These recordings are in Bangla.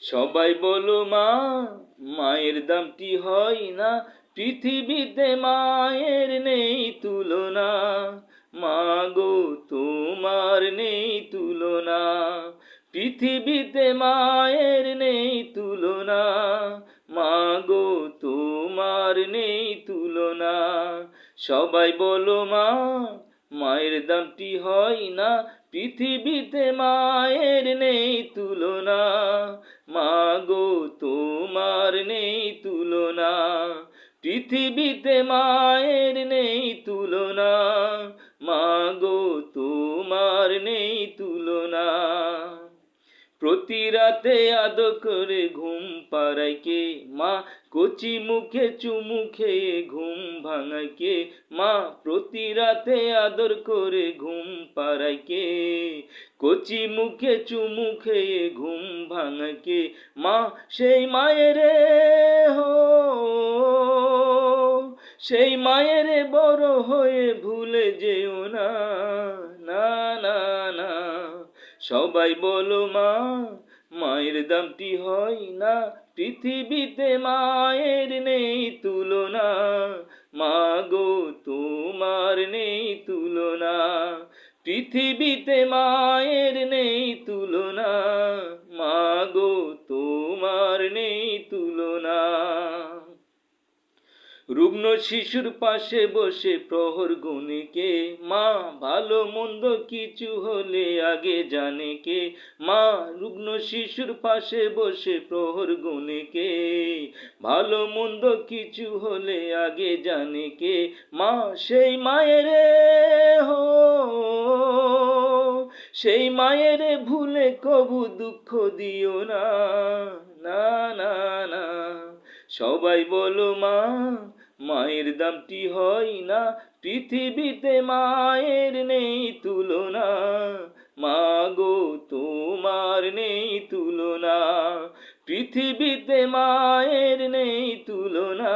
সবাই বলো মা, মায়ের দামটি হয় না। পৃথিবীতে মায়ের নেই তুলনা। মা গো, তোমার নেই তুলনা। পৃথিবীতে মায়ের নেই তুলনা। মা গো, তোমার নেই তুলনা। সবাই বলো মা, মায়ের দামটি হয় না। পৃথিবীতে মায়ের নেই তুলনা। মায়ের নেই তুলনা মা গো তোমার নেই তুলনা। প্রতি রাতে আদর করে ঘুম পাড়ায় কে? মা কচি মুখে চুমু খেয়ে ঘুম ভাঙায় কে? মা প্রতি রাতে আদর করে ঘুম পাড়ায় কে? কচি মুখে চুমু খেয়ে ঘুম ভাঙায় কে? মা সেই মায়ের হো। সেই মায়ের বড় হয়ে ভুলে যেও না না না না। সবাই বলো মা, মায়ের দামটি হয় না। পৃথিবীতে মায়ের নেই তুলনা। শিশুর পাশে বসে প্রহর গুনে কে? মা, ভালো মন্দ কিছু হলে আগে জানে কে? মা, রুগ্ন শিশুর পাশে বসে প্রহর গুনে কে? ভালো মন্দ কিছু হলে আগে জানে কে? মা, সেই মায়ের হো, সেই মায়ের ভুলে কবু দুঃখ দিও না না না না। সবাই বলো মা দামটি হয় না, পৃথিবীতে মায়ের নেই তুলনা। মা গো তোমার নেই তুলনা। পৃথিবীতে মায়ের নেই তুলনা।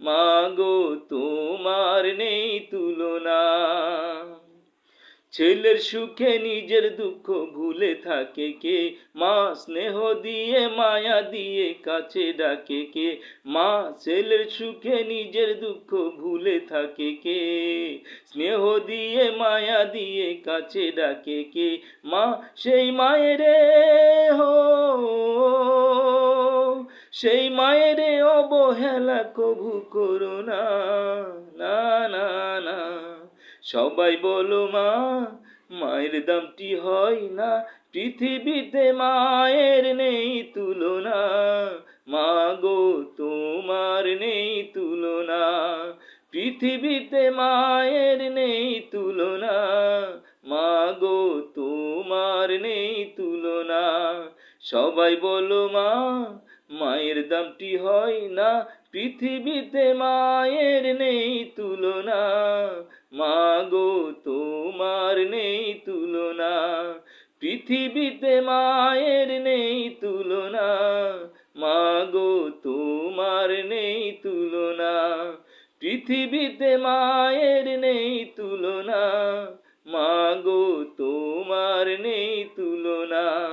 মা গো তোমার নেই তুলনা। ছেলের সুখে নিজের দুঃখ ভুলে থাকে কে? মা স্নেহ দিয়ে, মায়া দিয়ে কাছে ডাকে কে? মা ছেলের সুখে নিজের দুঃখ ভুলে থাকে কে? স্নেহ দিয়ে, মায়া দিয়ে কাছে ডাকে কে? মা সেই মায়ের হো, সেই মায়ের অবহেলা কভু করো না না না না। সবাই বলো মা, মায়ের দামটি হয় না। পৃথিবীতে মায়ের নেই তুলনা। মা গো, তোমার নেই তুলনা। পৃথিবীতে মায়ের নেই তুলনা। মা গো, তোমার নেই তুলনা। সবাই বলো মা, মায়ের দামটি হয় না। পৃথিবীতে মায়ের নেই তুলনা। মাগো, তোমার নেই তুলনা। পৃথিবীতে মায়ের নেই তুলনা। মাগো, তোমার নেই তুলনা। পৃথিবীতে মায়ের নেই তুলনা। মাগো, তোমার নেই তুলনা।